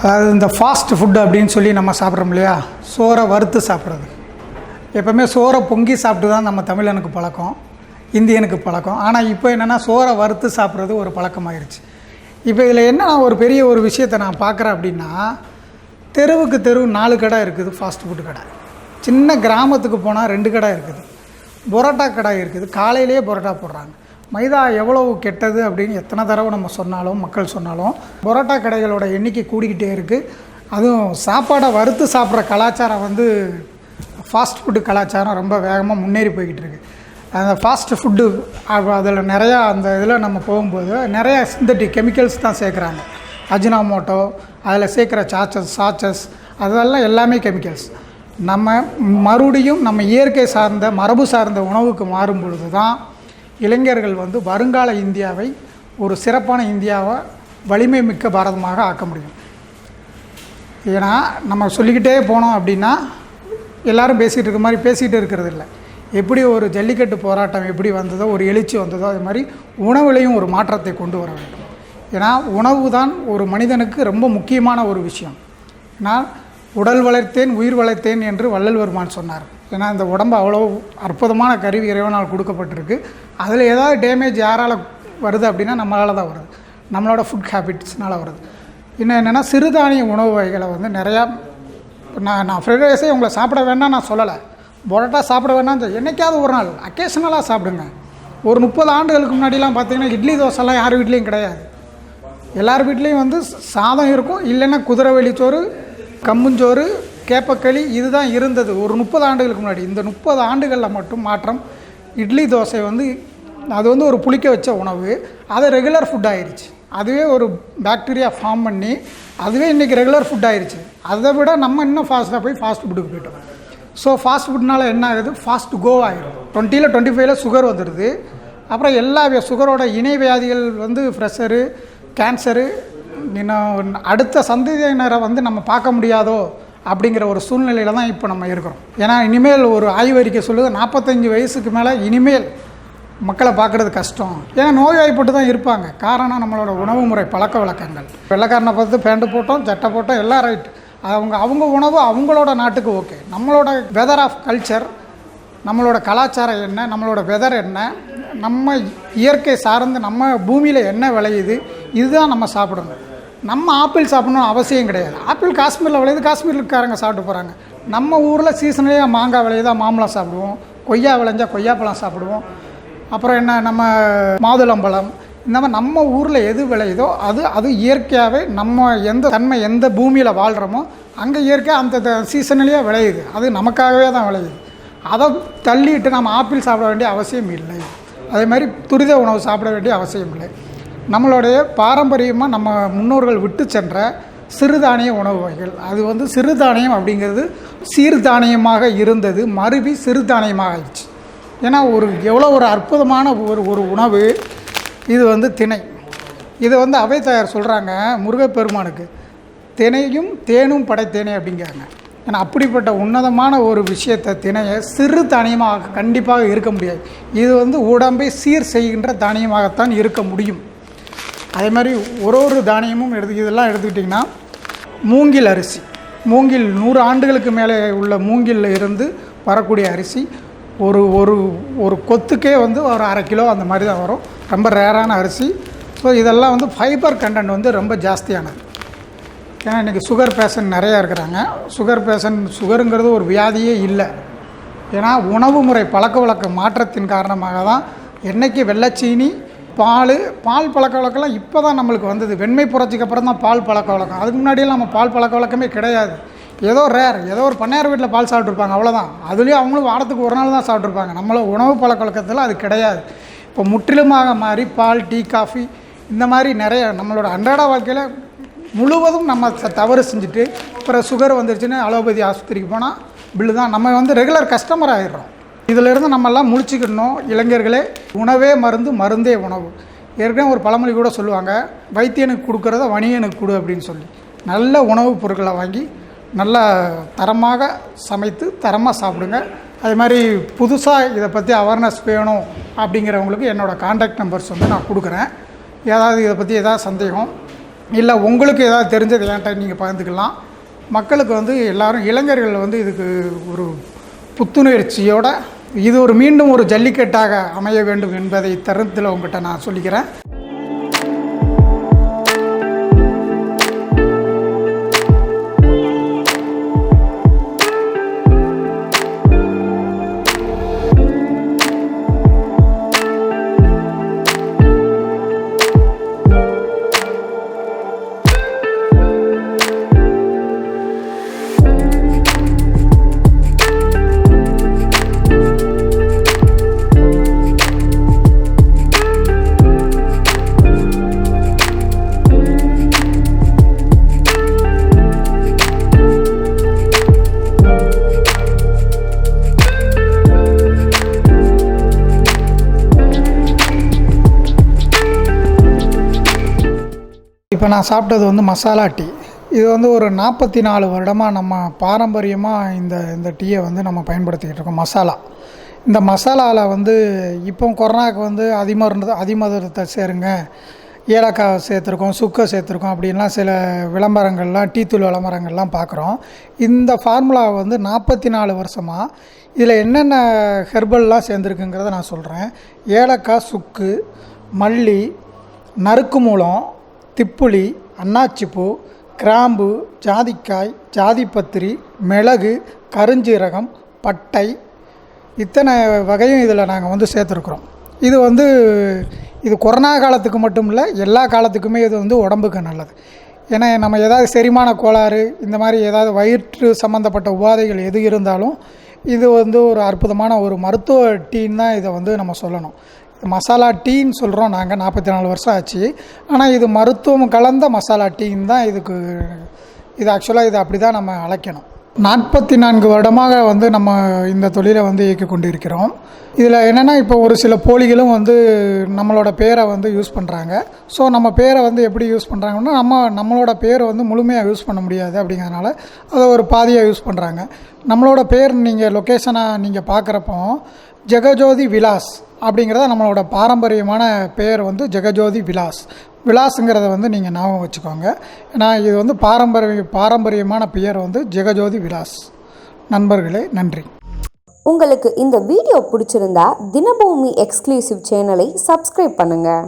அதாவது இந்த fast food அப்படின்னு சொல்லி நம்ம சாப்பிட்றோம் இல்லையா? சோறை வறுத்து சாப்பிட்றது. எப்போவுமே சோறை பொங்கி சாப்பிட்டு தான் நம்ம தமிழனுக்கு பழக்கம் இந்தியனுக்கு பழக்கம். ஆனால் இப்போ என்னென்னா சோறை வறுத்து சாப்பிட்றது ஒரு பழக்கமாயிருச்சு. இப்போ இதில் என்ன நான் ஒரு பெரிய ஒரு விஷயத்தை நான் பார்க்குறேன் அப்படின்னா தெருவுக்கு தெரு நாலு கடை இருக்குது ஃபாஸ்ட் ஃபுட்டு கடை. சின்ன கிராமத்துக்கு போனால் ரெண்டு கடை இருக்குது. பரோட்டா கடை இருக்குது. காலையிலேயே பரோட்டா போடுறாங்க. மைதா எவ்வளவு கெட்டது அப்படின்னு எத்தனை தடவை நம்ம சொன்னாலும் மக்கள் சொன்னாலும் பரோட்டா கடைகளோட எண்ணிக்கை கூடிக்கிட்டே இருக்குது அதுவும் சாப்பாடை வறுத்து சாப்பிட்ற கலாச்சாரம் வந்து ஃபாஸ்ட் ஃபுட்டு கலாச்சாரம் ரொம்ப வேகமாக முன்னேறி போய்கிட்டு இருக்குது அந்த ஃபாஸ்ட் ஃபுட்டு அதில் நிறையா அந்த இதில் நம்ம போகும்போது நிறையா சிந்தட்டிக் கெமிக்கல்ஸ் தான் சேர்க்குறாங்க. அஜினாமோட்டோ அதில் சேர்க்குற சாச்சஸ் சாச்சஸ் அதெல்லாம் எல்லாமே கெமிக்கல்ஸ் நம்ம மறுபடியும் நம்ம இயற்கை சார்ந்த மரபு சார்ந்த உணவுக்கு மாறும் பொழுது தான் இளைஞர்கள் வந்து வருங்கால இந்தியாவை ஒரு சிறப்பான இந்தியாவை வலிமை மிக்க பாரதமாக ஆக்க முடியும். ஏன்னா நம்ம சொல்லிக்கிட்டே போனோம் அப்படின்னா எல்லாரும் பேசிகிட்டு இருக்க மாதிரி பேசிகிட்டு இருக்கிறது இல்லை. எப்படி ஒரு ஜல்லிக்கட்டு போராட்டம் எப்படி வந்ததோ ஒரு எழுச்சி வந்ததோ அது மாதிரி உணவுலையும் ஒரு மாற்றத்தை கொண்டு வர வேண்டும். ஏன்னா உணவு தான் ஒரு மனிதனுக்கு ரொம்ப முக்கியமான ஒரு விஷயம். ஏன்னா உடல் வளர்த்தேன் உயிர் வளர்த்தேன் என்று வள்ளல் பெருமான் சொன்னார். ஏன்னா இந்த உடம்பு அவ்வளோ அற்புதமான கருவி இறைவனால் கொடுக்கப்பட்டிருக்கு. அதில் ஏதாவது டேமேஜ் யாரால் வருது அப்படின்னா நம்மளால் தான் வருது. நம்மளோட ஃபுட் ஹேபிட்ஸ்னால் வருது. இன்னும் என்னென்னா சிறுதானிய உணவு வகைகளை வந்து நிறையா நான் நான் ஃப்ரைட் ரைஸே உங்களை சாப்பிட வேண்டாம் நான் சொல்லலை. பொரோட்டா சாப்பிட வேண்டாம் என்றைக்காவது ஒரு நாள் அக்கேஷனலாக சாப்பிடுங்க. ஒரு முப்பது ஆண்டுகளுக்கு முன்னாடிலாம் பார்த்தீங்கன்னா இட்லி தோசைலாம் யார் வீட்லேயும் கிடையாது. எல்லார் வீட்லேயும் வந்து சாதம் இருக்கும். இல்லைன்னா குதிரை சோறு கம்முஞ்சோறு கேப்பக்களி இதுதான் இருந்தது. ஒரு முப்பது ஆண்டுகளுக்கு முன்னாடி. இந்த முப்பது ஆண்டுகளில் மட்டும் மாற்றம் இட்லி தோசை வந்து அது வந்து ஒரு புளிக்க வச்ச உணவு. அது ரெகுலர் ஃபுட் ஆயிடுச்சு அதுவே ஒரு பாக்டீரியா ஃபார்ம் பண்ணி அதுவே இன்றைக்கி ரெகுலர் ஃபுட் ஆயிடுச்சு அதை விட நம்ம இன்னும் ஃபாஸ்ட்டாக போய் ஃபாஸ்ட் ஃபுட்டுக்கு போயிட்டோம். ஸோ ஃபாஸ்ட் ஃபுட்னால என்ன ஆகுது? ஃபாஸ்ட் கோ ஆகிடும் டுவெண்ட்டியில் டுவெண்ட்டி ஃபைவ்ல சுகர் வந்துடுது அப்புறம் எல்லா சுகரோட இணை வியாதிகள் வந்து ப்ரெஷரு கேன்சரு இன்னும் அடுத்த சந்ததியினரை வந்து நம்ம பார்க்க முடியாதோ? அப்படிங்கிற ஒரு சூழ்நிலையில் தான் இப்போ நம்ம இருக்கிறோம். ஏன்னா இனிமேல் ஒரு ஆய்வறிக்கை சொல்லுது நாற்பத்தஞ்சு வயசுக்கு மேலே இனிமேல் மக்களை பார்க்குறது கஷ்டம். ஏன்னா நோய்வாய்ப்பட்டு தான் இருப்பாங்க. காரணம் நம்மளோட உணவு முறை பழக்க வழக்கங்கள். வெள்ளைக்காரனை பார்த்து பேண்ட்டு போட்டோம் சட்டை போட்டோம் எல்லாம் ரைட் அவங்க அவங்க உணவு அவங்களோட நாட்டுக்கு ஓகே நம்மளோட வெதர் ஆஃப் கல்ச்சர் நம்மளோட கலாச்சாரம் என்ன நம்மளோட வெதர் என்ன நம்ம இயற்கை சார்ந்து நம்ம பூமியில் என்ன விளையுது இதுதான் நம்ம சாப்பிடணும். நம்ம ஆப்பிள் சாப்பிட்ணும் அவசியம் கிடையாது. ஆப்பிள் காஷ்மீரில் விளையுது காஷ்மீர்காரங்க சாப்பிட்டு போகிறாங்க நம்ம ஊரில் சீசன்லேயே மாங்காய் விளையுதா மாம்பழம் சாப்பிடுவோம். கொய்யா விளைஞ்சா கொய்யாப்பழம் சாப்பிடுவோம். அப்புறம் என்ன நம்ம மாதுளம்பழம். இந்த மாதிரி நம்ம ஊரில் எது விளையுதோ அது அது இயற்கையாகவே நம்ம எந்த தன்மை எந்த பூமியில் வாழ்கிறோமோ அங்கே இயற்கையாக அந்த சீசன்லேயே விளையுது. அது நமக்காகவே தான் விளையுது. அதை தள்ளிட்டு நம்ம ஆப்பிள் சாப்பிட வேண்டிய அவசியம் இல்லை. அதே மாதிரி துரித உணவு சாப்பிட வேண்டிய அவசியம் இல்லை. நம்மளுடைய பாரம்பரியமாக நம்ம முன்னோர்கள் விட்டு சென்ற சிறுதானிய உணவு வகைகள். அது வந்து சிறுதானியம் அப்படிங்கிறது சீர்தானியமாக இருந்தது மறுபடி சிறுதானியமாக ஆயிடுச்சு. ஏன்னா ஒரு எவ்வளோ ஒரு அற்புதமான ஒரு ஒரு உணவு இது வந்து திணை. இதை வந்து அவைத்தாயார் சொல்கிறாங்க முருகப்பெருமானுக்கு தினையும் தேனும் படைத்தேனே அப்படிங்கிறாங்க. ஏன்னா அப்படிப்பட்ட உன்னதமான ஒரு விஷயத்தை திணையை சிறு தானியமாக கண்டிப்பாக இருக்க முடியாது. இது வந்து உடம்பை சீர் செய்கின்ற தானியமாகத்தான் இருக்க முடியும். அதே மாதிரி ஒரு ஒரு தானியமும் எடுத்து இதெல்லாம் எடுத்துக்கிட்டிங்கன்னா மூங்கில் அரிசி. மூங்கில் நூறு ஆண்டுகளுக்கு மேலே உள்ள மூங்கிலில் இருந்து வரக்கூடிய அரிசி ஒரு ஒரு ஒரு கொத்துக்கே வந்து ஒரு அரை கிலோ அந்த மாதிரி தான் வரும். ரொம்ப ரேரான அரிசி. ஸோ இதெல்லாம் வந்து ஃபைபர் கண்டென்ட் வந்து ரொம்ப ஜாஸ்தியானது. ஏன்னா இன்றைக்கி சுகர் பேஷண்ட் நிறையா இருக்கிறாங்க. சுகர் பேஷண்ட் சுகருங்கிறது ஒரு வியாதியே இல்லை. ஏன்னா உணவு முறை பழக்க வழக்க மாற்றத்தின் காரணமாக தான் என்னைக்கு வெள்ளைச்சீனி பால் பால் பழக்க வழக்கம்லாம் இப்போ தான் நம்மளுக்கு வந்தது. வெண்மை புரட்சிக்கு அப்புறம் தான் பால் பழக்க வழக்கம். அதுக்கு முன்னாடியெல்லாம் நம்ம பால் பழக்க வழக்கமே கிடையாது. ஏதோ ரேர் ஏதோ ஒரு பண்ணையார் வீட்டில் பால் சாப்பிட்ருப்பாங்க அவ்வளோதான் அதுலேயும் அவங்களும் வாரத்துக்கு ஒரு நாள் தான் சாப்பிட்ருப்பாங்க நம்மள உணவு பழக்க வழக்கத்தில் அது கிடையாது. இப்போ முற்றிலுமாக மாறி பால் டீ காஃபி இந்த மாதிரி நிறைய நம்மளோட அன்றாட வாழ்க்கையில் முழுவதும் நம்ம தவறு செஞ்சுட்டு அப்புறம் சுகர் வந்துருச்சுன்னு அலோபதி ஆஸ்பத்திரிக்கு போனால் பில்லு தான். நம்ம வந்து ரெகுலர் கஸ்டமர் ஆகிடுறோம் இதிலிருந்து நம்மெல்லாம் முழிச்சுக்கணும் இளைஞர்களே உணவே மருந்து மருந்தே உணவு. ஏற்கனவே ஒரு பழமொழி கூட சொல்லுவாங்க வைத்தியனுக்கு கொடுக்குறத வணிகனுக்கு கொடு அப்படின்னு சொல்லி. நல்ல உணவுப் பொருட்களை வாங்கி நல்லா தரமாக சமைத்து தரமாக சாப்பிடுங்க. அதே மாதிரி புதுசாக இதை பற்றி அவேர்னஸ் வேணும் அப்படிங்கிறவங்களுக்கு என்னோடய காண்டாக்ட் நம்பர்ஸ் வந்து நான் கொடுக்குறேன். ஏதாவது இதை பற்றி ஏதாவது சந்தேகம் இல்லை உங்களுக்கு ஏதாவது தெரிஞ்சது ஏன்ட்ட நீங்கள் பகிர்ந்துக்கலாம். மக்களுக்கு வந்து எல்லோரும் இளைஞர்கள் வந்து இதுக்கு ஒரு புத்துணர்ச்சியோட இது ஒரு மீண்டும் ஒரு ஜல்லிக்கட்டாக அமைய வேண்டும் என்பதை தருணத்தில் உங்கள்கிட்ட நான் சொல்லிக்கிறேன். இப்போ நான் சாப்பிட்டது வந்து மசாலா டீ. இது வந்து ஒரு நாற்பத்தி நாலு வருடமாக நம்ம பாரம்பரியமாக இந்த இந்த டீயை வந்து நம்ம பயன்படுத்திக்கிட்டு இருக்கோம் மசாலா. இந்த மசாலாவில் வந்து இப்போ கொரோனாவுக்கு வந்து அதிமருந்து அதிமதுரத்தை சேருங்க ஏலக்காய் சேர்த்துருக்கோம் சுக்கை சேர்த்துருக்கோம் அப்படின்லாம் சில விளம்பரங்கள்லாம் டீத்தூள் விளம்பரங்கள்லாம் பார்க்குறோம். இந்த ஃபார்முலா வந்து நாற்பத்தி நாலு வருஷமாக இதில் என்னென்ன ஹெர்பல்லாம் சேர்ந்துருக்குங்கிறத நான் சொல்கிறேன் ஏலக்காய் சுக்கு மல்லி நறுக்கு மூலம் திப்புளி அன்னாச்சிப்பூ கிராம்பு ஜாதிக்காய் ஜாதிப்பத்திரி மிளகு கருஞ்சீரகம் பட்டை இத்தனை வகையும் இதில் நாங்கள் வந்து சேர்த்துருக்குறோம். இது வந்து இது கொரோனா காலத்துக்கு மட்டும் இல்லை எல்லா காலத்துக்குமே இது வந்து உடம்புக்கு நல்லது. ஏன்னா நம்ம ஏதாவது செரிமான கோளாறு இந்த மாதிரி ஏதாவது வயிற்று சம்மந்தப்பட்ட உபாதைகள் எது இருந்தாலும் இது வந்து ஒரு அற்புதமான ஒரு மருத்துவ டீன்னு தான் இதை வந்து நம்ம சொல்லணும். மசாலா டீன்னு சொல்கிறோம் நாங்கள் நாற்பத்தி நாலு வருஷம் ஆச்சு. ஆனால் இது மருத்துவம் கலந்த மசாலா டீன்னு தான் இதுக்கு இது ஆக்சுவலாக இது அப்படி தான் நம்ம அழைக்கணும். நாற்பத்தி நான்கு வருடமாக வந்து நம்ம இந்த தொழிலை வந்து இயக்கி கொண்டிருக்கிறோம். இதில் என்னென்னா இப்போ ஒரு சில போலிகளும் வந்து நம்மளோட பேரை வந்து யூஸ் பண்ணுறாங்க ஸோ நம்ம பேரை வந்து எப்படி யூஸ் பண்ணுறாங்கன்னா நம்ம நம்மளோட பேரை வந்து முழுமையாக யூஸ் பண்ண முடியாது அப்படிங்கிறதுனால அதை ஒரு பாதியாக யூஸ் பண்ணுறாங்க நம்மளோட பேர் நீங்கள் லொக்கேஷனாக நீங்கள் பார்க்குறப்போ ஜெகஜோதி விலாஸ் அப்படிங்கிறத நம்மளோட பாரம்பரியமான பெயர் வந்து ஜெகஜோதி விலாஸ். விலாஸுங்கிறத வந்து நீங்கள் ஞாபகம் வச்சுக்கோங்க. ஏன்னா இது வந்து பாரம்பரிய பாரம்பரியமான பெயர் வந்து ஜெகஜோதி விலாஸ். நண்பர்களே நன்றி. உங்களுக்கு இந்த வீடியோ பிடிச்சிருந்தா தினபூமி எக்ஸ்க்ளூசிவ் சேனலை சப்ஸ்கிரைப் பண்ணுங்கள்